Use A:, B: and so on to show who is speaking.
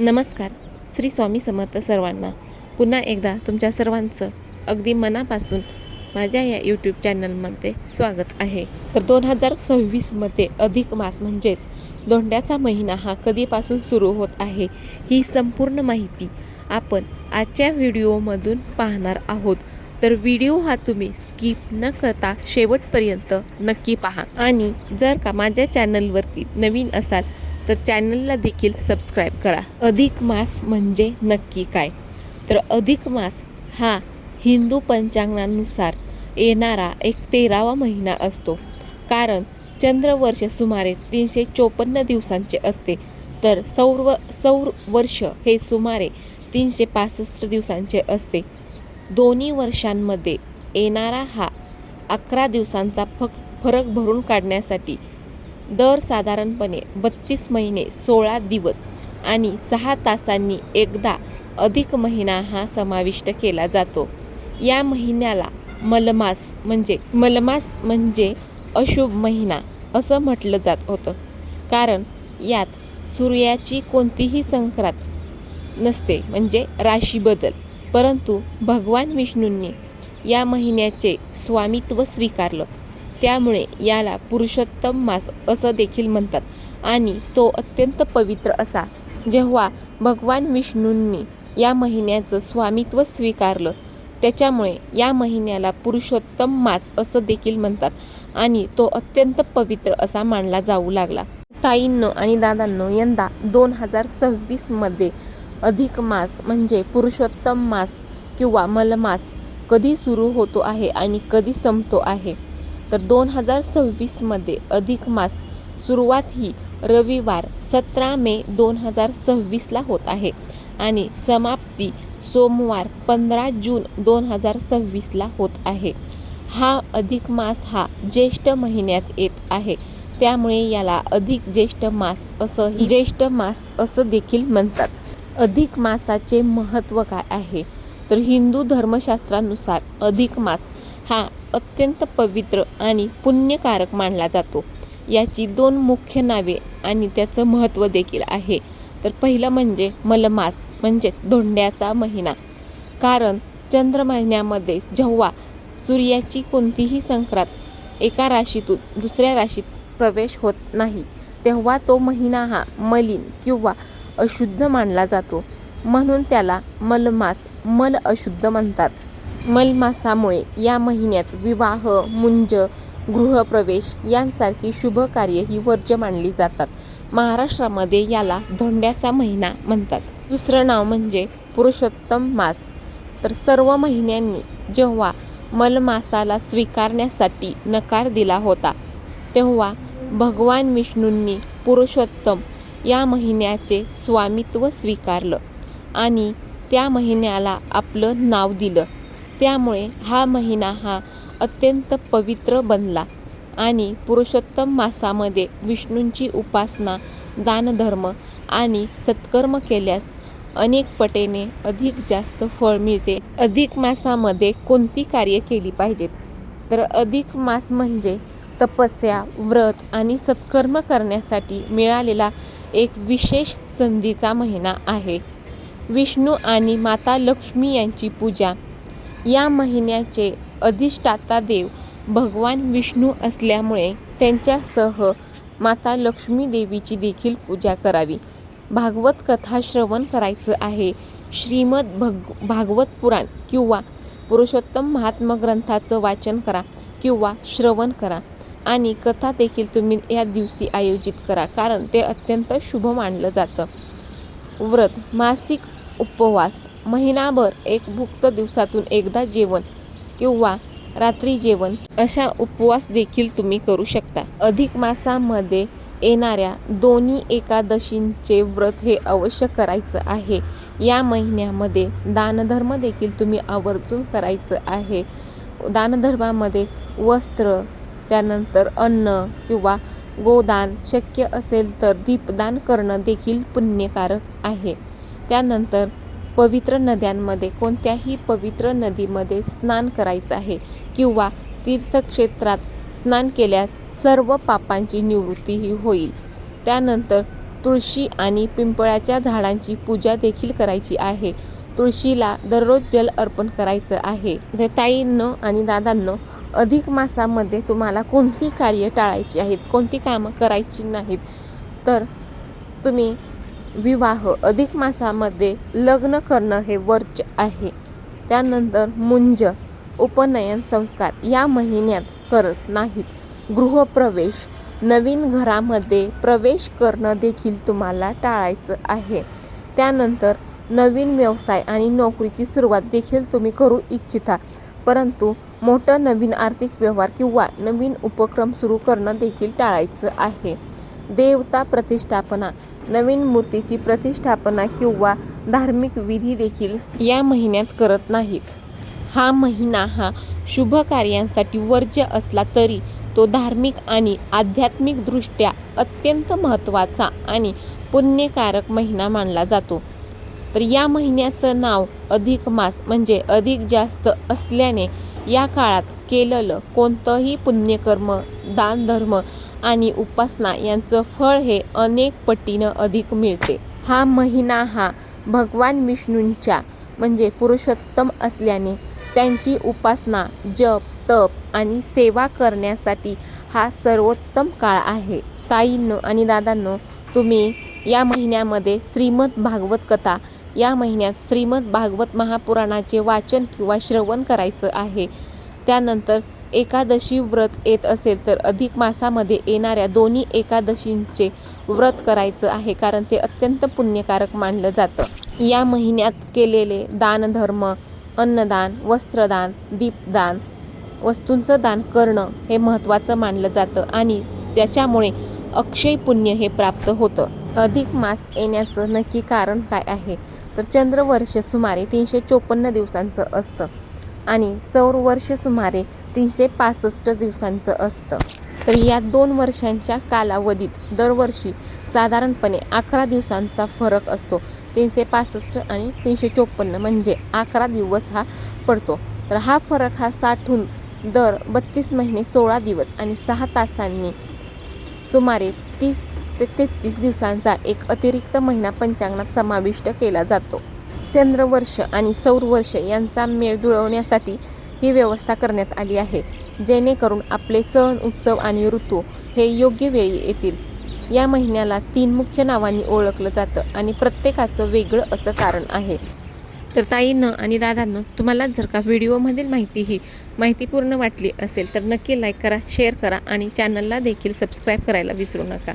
A: नमस्कार. श्री स्वामी समर्थ सर्वांना पुन्हा एकदा तुमच्या सर्वांचं अगदी मनापासून माझ्या या यूट्यूब चॅनलमध्ये स्वागत आहे. तर दोन हजार सव्वीसमध्ये अधिक मास म्हणजेच दोंड्याचा महिना हा कधीपासून सुरू होत आहे ही संपूर्ण माहिती आपण आजच्या व्हिडिओमधून पाहणार आहोत. तर व्हिडिओ हा तुम्ही स्किप न करता शेवटपर्यंत नक्की पहा. आणि जर का माझ्या चॅनलवरती नवीन असाल तर चॅनलला देखील सबस्क्राईब करा. अधिक मास म्हणजे नक्की काय? तर अधिक मास हा हिंदू पंचांगानुसार येणारा एक तेरावा महिना असतो. कारण चंद्रवर्ष सुमारे तीनशे चोपन्न दिवसांचे असते. तर सौर सौर वर्ष हे सुमारे तीनशे पासष्ट दिवसांचे असते. दोन्ही वर्षांमध्ये येणारा हा अकरा दिवसांचा फक फरक भरून काढण्यासाठी दर साधारणपणे बत्तीस महिने सोळा दिवस आणि सहा तासांनी एकदा अधिक महिना हा समाविष्ट केला जातो. या महिन्याला मलमास म्हणजे मलमास म्हणजे अशुभ महिना असं म्हटलं जात होतं. कारण यात सूर्याची कोणतीही संक्रांत नसते म्हणजे राशी बदल परंतु भगवान विष्णूंनी या महिन्याचे स्वामित्व स्वीकारलं. त्यामुळे याला पुरुषोत्तम मास असं देखील म्हणतात. आणि तो अत्यंत पवित्र असा. जेव्हा भगवान विष्णूंनी या महिन्याचं स्वामित्व स्वीकारलं त्याच्यामुळे या महिन्याला पुरुषोत्तम मास असं देखील म्हणतात आणि तो अत्यंत पवित्र असा मानला जाऊ लागला. ताईंनो आणि दादांनो यंदा दोन हजार सव्वीसमध्ये अधिक मास म्हणजे पुरुषोत्तम मास किंवा मलमास कधी सुरू होतो आहे आणि कधी संपतो आहे? तर दोन हजार सव्वीसमध्ये अधिक मास सुरुवात ही रविवार सतरा मे दोन हजार सव्वीसला होत आहे. आणि समाप्ती सोमवार पंधरा जून दोन हजार सव्वीसला होत आहे. हा अधिक मास हा ज्येष्ठ महिन्यात येत आहे. त्यामुळे याला अधिक ज्येष्ठ मास असंही ज्येष्ठ मास असं देखील म्हणतात. अधिक मासाचे महत्त्व काय आहे? तर हिंदू धर्मशास्त्रानुसार अधिक मास हा अत्यंत पवित्र आणि पुण्यकारक मानला जातो. याची दोन मुख्य नावे आणि त्याचं महत्त्व देखील आहे. तर पहिलं म्हणजे मलमास म्हणजेच धोंड्याचा महिना. कारण चंद्र महिन्यामध्ये जेव्हा सूर्याची कोणतीही संक्रांत एका राशीतून दुसऱ्या राशीत प्रवेश होत नाही तेव्हा तो महिना हा मलिन किंवा अशुद्ध मानला जातो. म्हणून त्याला मलमास मल अशुद्ध म्हणतात. मलमासामुळे या महिन्यात विवाह मुंज गृहप्रवेश यांसारखी शुभ कार्य ही वर्ज्य मानली जातात. महाराष्ट्रामध्ये याला धोंड्याचा महिना म्हणतात. दुसरं नाव म्हणजे पुरुषोत्तम मास. तर सर्व महिन्यांनी जेव्हा मलमासाला स्वीकारण्यासाठी नकार दिला होता तेव्हा भगवान विष्णूंनी पुरुषोत्तम या महिन्याचे स्वामित्व स्वीकारलं आणि त्या महिन्याला आपलं नाव दिलं. त्यामुळे हा महिना हा अत्यंत पवित्र बनला आणि पुरुषोत्तम मासामध्ये विष्णूंची उपासना दानधर्म आणि सत्कर्म केल्यास अनेक पटीने अधिक जास्त फळ मिळते. अधिक मासामध्ये कोणती कार्य केली पाहिजेत? तर अधिक मास म्हणजे तपस्या व्रत आणि सत्कर्म करण्यासाठी मिळालेला एक विशेष संधीचा महिना आहे. विष्णू आणि माता लक्ष्मी यांची पूजा या महिन्याचे अधिष्ठाता देव भगवान विष्णू असल्यामुळे त्यांच्यासह माता लक्ष्मी देवीची देखील पूजा करावी. भागवत कथा श्रवण करायचं आहे. श्रीमद भग भागवत पुराण किंवा पुरुषोत्तम महात्मा ग्रंथाचं वाचन करा किंवा श्रवण करा. आणि कथा देखील तुम्ही या दिवशी आयोजित करा कारण ते अत्यंत शुभ मानलं जातं. व्रत मासिक उपवास महिनाभर एक भुक्त दिवसातून एकदा जेवण किंवा रात्री जेवण अशा उपवास देखील तुम्ही करू शकता. अधिक मासामध्ये येणाऱ्या दोन्ही एकादशींचे व्रत हे अवश्य करायचं आहे. या महिन्यामध्ये दानधर्म देखील तुम्ही आवर्जून करायचं आहे. दानधर्मामध्ये वस्त्र त्यानंतर अन्न किंवा गोदान शक्य असेल तर दीपदान करणं देखील पुण्यकारक आहे. त्यानंतर पवित्र नद्यांमध्ये कोणत्याही पवित्र नदीमध्ये स्नान करायचं आहे किंवा तीर्थक्षेत्रात स्नान केल्यास सर्व पापांची निवृत्तीही होईल. त्यानंतर तुळशी आणि पिंपळाच्या झाडांची पूजा देखील करायची आहे. तुळशीला दररोज जल अर्पण करायचं आहे. तर ताईंनो आणि दादांनो अधिक मासामध्ये तुम्हाला कोणती कार्य टाळायची आहेत कोणती कामं करायची नाहीत तर तुम्ही विवाह अधिक मासामध्ये लग्न करणं हे वर्च आहे. त्यानंतर मुंज उपनयन संस्कार या महिन्यात करत नाहीत. गृहप्रवेश नवीन घरामध्ये प्रवेश करणं देखील तुम्हाला टाळायचं आहे. त्यानंतर नवीन व्यवसाय आणि नोकरीची सुरुवात देखील तुम्ही करू इच्छिता. परंतु मोठं नवीन आर्थिक व्यवहार किंवा नवीन उपक्रम सुरू करणं देखील टाळायचं आहे. देवता प्रतिष्ठापना नवीन मूर्तीची प्रतिष्ठापना किंवा धार्मिक विधी देखील या महिन्यात करत नाहीत. हा महिना हा शुभ कार्यांसाठी वर्ज्य असला तरी तो धार्मिक आणि आध्यात्मिकदृष्ट्या अत्यंत महत्त्वाचा आणि पुण्यकारक महिना मानला जातो. तर या महिन्याचं नाव अधिक मास म्हणजे अधिक जास्त असल्याने या काळात केलेलं कोणतंही पुण्यकर्म दानधर्म आणि उपासना यांचं फळ हे अनेक पटीनं अधिक मिळते. हा महिना हा भगवान विष्णूंच्या म्हणजे पुरुषोत्तम असल्याने त्यांची उपासना जप तप आणि सेवा करण्यासाठी हा सर्वोत्तम काळ आहे. ताईंनो आणि दादांनो तुम्ही या महिन्यामध्ये श्रीमद भागवत कथा या महिन्यात श्रीमद भागवत महापुराणाचे वाचन किंवा श्रवण करायचं आहे. त्यानंतर एकादशी व्रत येत असेल तर अधिक मासामध्ये येणाऱ्या दोन्ही एकादशींचे व्रत करायचं आहे कारण ते अत्यंत पुण्यकारक मानलं जातं. या महिन्यात केलेले दानधर्म अन्नदान वस्त्रदान दीपदान वस्तूंचं दान करणं हे महत्त्वाचं मानलं जातं आणि त्याच्यामुळे अक्षय पुण्य हे प्राप्त होतं. अधिक मास येण्याचं नक्की कारण काय आहे? तर चंद्रवर्ष सुमारे तीनशे चोपन्न दिवसांचं असतं आणि सौर वर्ष सुमारे तीनशे पासष्ट दिवसांचं असतं. तर या दोन वर्षांच्या कालावधीत दरवर्षी साधारणपणे अकरा दिवसांचा फरक असतो. तीनशे पासष्ट आणि तीनशे चोपन्न म्हणजे अकरा दिवस हा पडतो. तर हा फरक हा साठून दर बत्तीस महिने सोळा दिवस आणि सहा तासांनी सुमारे तीस ते तेहतीस दिवसांचा एक अतिरिक्त महिना पंचांगणात समाविष्ट केला जातो. चंद्रवर्ष आणि सौरवर्ष यांचा मेळ जुळवण्यासाठी ही व्यवस्था करण्यात आली आहे जेणेकरून आपले सण उत्सव आणि ऋतू हे योग्य वेळी येतील. या महिन्याला तीन मुख्य नावांनी ओळखलं जातं आणि प्रत्येकाचं वेगळं असं कारण आहे. तर ताईंनं आणि दादांनं तुम्हाला जर का व्हिडिओमधील माहिती ही माहितीपूर्ण वाटली असेल तर नक्की लाईक करा शेअर करा आणि चॅनलला देखील सबस्क्राईब करायला विसरू नका.